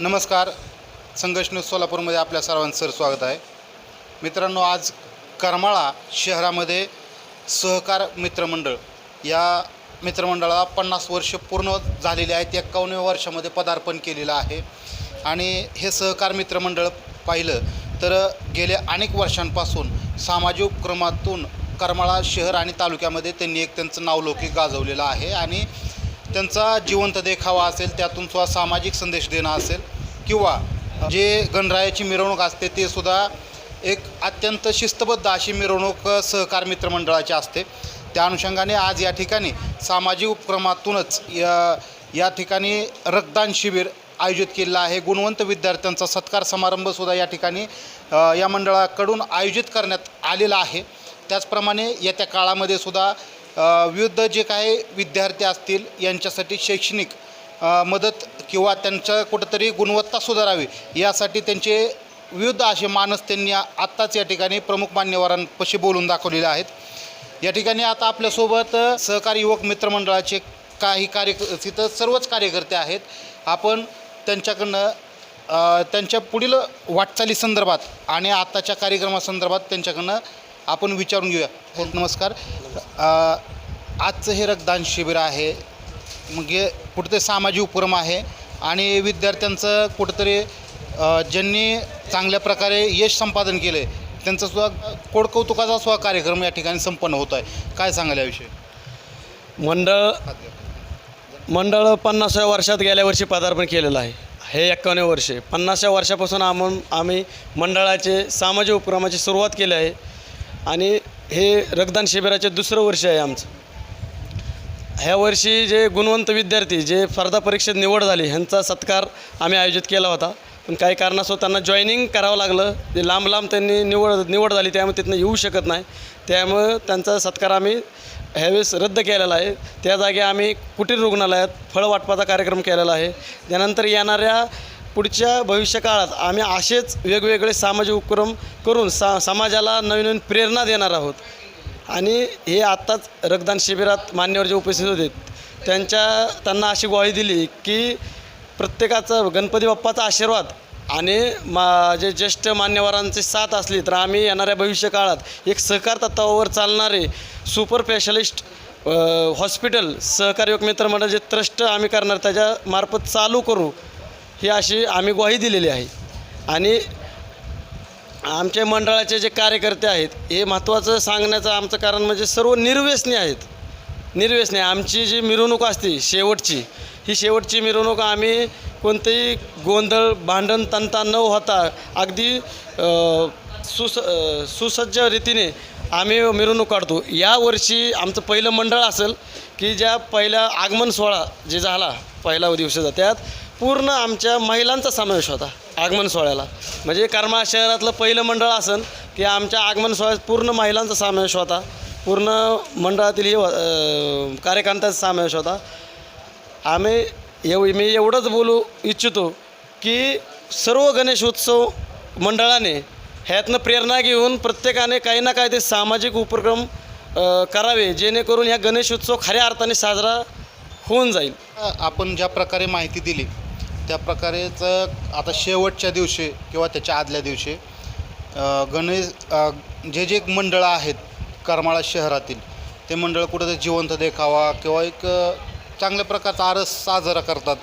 नमस्कार. संघर्ष न्यूज सोलापूरमध्ये आपल्या सर्वांचं सर स्वागत आहे. मित्रांनो आज करमाळा शहरामध्ये सहकार मित्रमंडळ या मित्रमंडळाला पन्नास वर्ष पूर्ण झालेली आहेत. एक्कावन्न वर्षामध्ये पदार्पण केलेलं आहे. आणि हे सहकार मित्रमंडळ पाहिलं तर गेल्या अनेक वर्षांपासून सामाजिक उपक्रमातून करमाळा शहर आणि तालुक्यामध्ये त्यांनी एक त्यांचं नावलौकिक गाजवलेलं आहे. आणि त्यांचा जिवंत देखावा असेल त्यातून सुद्धा सामाजिक संदेश देणं असेल किंवा जे गणरायाची मिरवणूक असते ते सुद्धा एक अत्यंत शिस्तबद्ध अशी मिरवणूक सहकार मित्रमंडळाची असते. त्या अनुषंगाने आज या ठिकाणी सामाजिक उपक्रमातूनच या या ठिकाणी रक्तदान शिबिर आयोजित केलेलं आहे. गुणवंत विद्यार्थ्यांचा सत्कार समारंभसुद्धा या ठिकाणी या मंडळाकडून आयोजित करण्यात आलेला आहे. त्याचप्रमाणे येत्या काळामध्ये सुद्धा विविध जे काही विद्यार्थी असतील यांच्यासाठी शैक्षणिक मदत किंवा त्यांचं कुठंतरी गुणवत्ता सुधारावी यासाठी त्यांचे विविध असे मानस त्यांनी आत्ताच या ठिकाणी प्रमुख मान्यवरांपाशी बोलून दाखवलेले आहेत. या ठिकाणी आता आपल्यासोबत सहकारी युवक मित्रमंडळाचे काही कार्य तिथं सर्वच कार्यकर्ते आहेत. आपण त्यांच्याकडनं त्यांच्या पुढील वाटचालीसंदर्भात आणि आत्ताच्या कार्यक्रमासंदर्भात त्यांच्याकडनं आपण विचारून घेऊया. हो नमस्कार. आजचं हे रक्तदान शिबिर आहे. मग कुठंतरी कुठेतरी सामाजिक उपक्रम आहे आणि विद्यार्थ्यांचं कुठंतरी ज्यांनी चांगल्या प्रकारे यश संपादन केलं आहे त्यांचासुद्धा कोडकौतुकाचा सुद्धा कार्यक्रम या ठिकाणी संपन्न होत आहे. काय सांगाल याविषयी? मंडळ मंडळ पन्नासाव्या वर्षात गेल्या वर्षी पदार्पण केलेलं आहे. हे एक्कावन्न वर्षे. पन्नासाव्या वर्षापासून आम आम्ही मंडळाचे सामाजिक उपक्रमाची सुरुवात केली आहे. आणि हे रक्तदान शिबिराचे दुसरं वर्ष आहे आमचं. ह्या वर्षी जे गुणवंत विद्यार्थी जे स्पर्धा परीक्षेत निवड झाली ह्यांचा सत्कार आम्ही आयोजित केला होता. पण काही कारणास्तव त्यांना जॉईनिंग करावं लागलं. जे लांब लांब त्यांनी निवड निवड झाली त्यामुळे तिथनं येऊ शकत नाही. त्यामुळं त्यांचा सत्कार आम्ही ह्यावेळेस रद्द केलेला आहे. त्या जागी आम्ही कुटीर रुग्णालयात फळ वाटपाचा कार्यक्रम केलेला आहे. त्यानंतर येणाऱ्या पुढच्या भविष्यकाळात आम्ही असेच वेगवेगळे सामाजिक उपक्रम करून सा समाजाला नवीन नवीन प्रेरणा देणार आहोत. आणि हे आत्ताच रक्तदान शिबिरात मान्यवर जे उपस्थित होते त्यांच्या त्यांना अशी ग्वाही दिली की प्रत्येकाचं गणपती बाप्पाचा आशीर्वाद आणि मा जे ज्येष्ठ मान्यवरांची साथ असली तर आम्ही येणाऱ्या भविष्य काळात एक सहकार तत्वावर चालणारे सुपर स्पेशलिस्ट हॉस्पिटल सहकारी योग मित्र मंडळ जे ट्रस्ट आम्ही करणार त्याच्यामार्फत चालू करू. ही अशी आम्ही ग्वाही दिलेली आहे. आणि आमच्या मंडळाचे जे कार्यकर्ते आहेत हे महत्त्वाचं सांगण्याचं आमचं कारण म्हणजे सर्व निर्व्यसनी आहेत. निर्व्यसनी आमची जी मिरवणूक असते शेवटची ही शेवटची मिरवणूक आम्ही कोणतेही गोंधळ भांडण तंता न होता अगदी सुस सुसज्ज रीतीने आम्ही मिरवणूक काढतो. यावर्षी आमचं पहिलं मंडळ असेल की ज्या पहिल्या आगमन सोहळा जे झाला पहिला दिवसाचा त्यात पूर्ण आमच्या महिलांचा समावेश होता आगमन सोहळ्याला. म्हणजे करमाळा शहरातलं पहिलं मंडळ असन की आमच्या आगमन सोहळ्यात पूर्ण महिलांचा समावेश होता पूर्ण मंडळातील हे कार्यकर्त्यांचा समावेश होता. आम्ही एव मी एवढंच बोलू इच्छितो की सर्व गणेश उत्सव मंडळाने ह्यातनं प्रेरणा घेऊन प्रत्येकाने काही ना काही ते सामाजिक उपक्रम करावे जेणेकरून ह्या गणेश उत्सव खऱ्या अर्थाने साजरा होऊन जाईल. आपण ज्या प्रकारे माहिती दिली त्या प्रकारेच आता शेवटच्या दिवशी किंवा त्याच्या आदल्या दिवशी गणेश जे जे मंडळं आहेत करमाळा शहरातील ते मंडळ कुठं जिवंत देखावा किंवा एक चांगल्या प्रकारचा आरस साजरा करतात.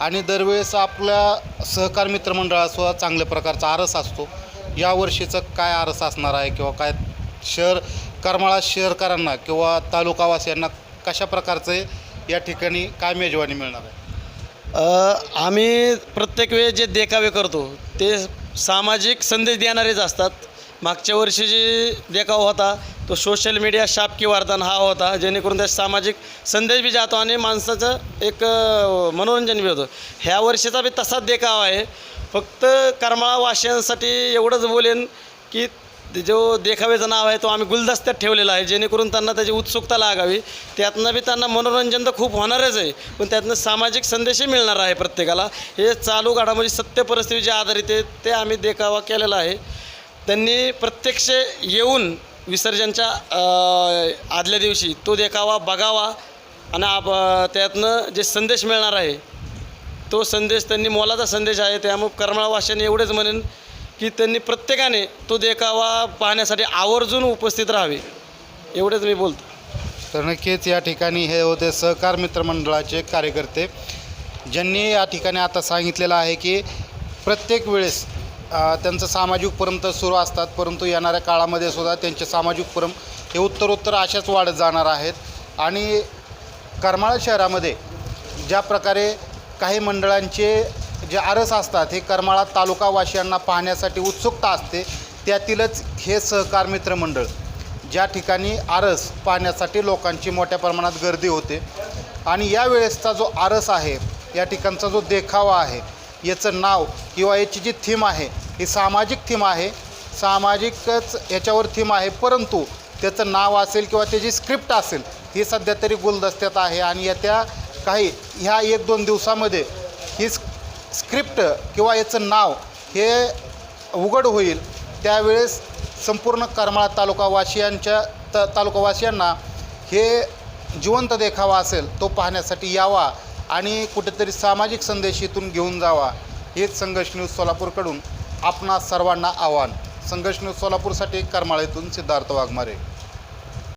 आणि दरवेळेस आपल्या सहकार मित्रमंडळासुद्धा चांगल्या प्रकारचा आरस असतो. यावर्षीचं काय आरस असणार आहे किंवा काय शहर करमाळा शहरकरांना किंवा तालुकावासियांना कशा प्रकारचे या ठिकाणी काय मेजवानी मिळणार आहे? अ, आम्ही प्रत्येक वेळेस जे देखावे करतो ते सामाजिक संदेश देणारेच असतात. मागच्या वर्षी जे देखावा होता तो सोशल मीडिया शापकी वार्तान हा होता जेणेकरून त्या सामाजिक संदेश बी जातो आणि माणसाचं एक अ, मनोरंजन बी होतं. ह्या वर्षीचा बी तसाच देखावा आहे. फक्त करमाळा वाशियांसाठी एवढंच बोलेन की जो देखाव्याचं नाव आहे तो आम्ही गुलदस्त्यात ठेवलेला आहे. जेणेकरून त्यांना त्याची उत्सुकता लागावी. त्यातनं बी त्यांना मनोरंजन तर खूप होणारच आहे. पण त्यातनं सामाजिक संदेशही मिळणार आहे प्रत्येकाला. हे चालू घडामोडी सत्य परिस्थिती जे आधारित आहे ते आम्ही देखावा केलेला आहे. त्यांनी प्रत्यक्ष येऊन विसर्जनच्या आदल्या दिवशी तो देखावा बघावा आणि आप त्यातनं जे संदेश मिळणार आहे तो संदेश त्यांनी मोलाचा संदेश आहे. त्यामुळे करमाळवाशांनी एवढेच म्हणेन की त्यांनी प्रत्येकाने तो देखावा पाहण्यासाठी आवर्जून उपस्थित राहावे. एवढेच मी बोलतो. तर नक्कीच या ठिकाणी हे होते सहकार मित्रमंडळाचे कार्यकर्ते ज्यांनी या ठिकाणी आता सांगितलेलं आहे की प्रत्येक वेळेस त्यांचं सामाजिक उपक्रम तर सुरू असतात परंतु येणाऱ्या काळामध्ये सुद्धा त्यांचे सामाजिक उपक्रम हे उत्तरोत्तर अशाच वाढत जाणार आहेत. आणि करमाळा शहरामध्ये ज्या प्रकारे काही मंडळांचे जे आरस असतात हे करमाळा तालुकावासियांना पाहण्यासाठी उत्सुकता असते त्यातीलच हे सहकार मित्र मंडळ ज्या ठिकाणी आरस पाहण्यासाठी लोकांची मोठ्या प्रमाणात गर्दी होते आणि यावेळेसचा जो आरस आहे या ठिकाणचा जो देखावा आहे याचं नाव किंवा याची जी थीम आहे ही सामाजिक थीम आहे. सामाजिकच याच्यावर थीम आहे परंतु त्याचं नाव असेल किंवा त्याची स्क्रिप्ट असेल ही सध्या तरी गुलदस्त्यात आहे आणि येत्या काही ह्या एक दोन दिवसामध्ये ही स्क्रिप्ट किंवा याचं नाव हे उघड होईल त्यावेळेस संपूर्ण करमाळा तालुकावासियांच्या त तालुकावासियांना हे जिवंत देखावा असेल तो पाहण्यासाठी यावा आणि कुठेतरी सामाजिक संदेश इथून घेऊन जावा हेच संघर्ष न्यूज सोलापूरकडून आपणा सर्वांना आव्हान. संघर्ष न्यूज सोलापूरसाठी करमाळेतून सिद्धार्थ वाघमारे.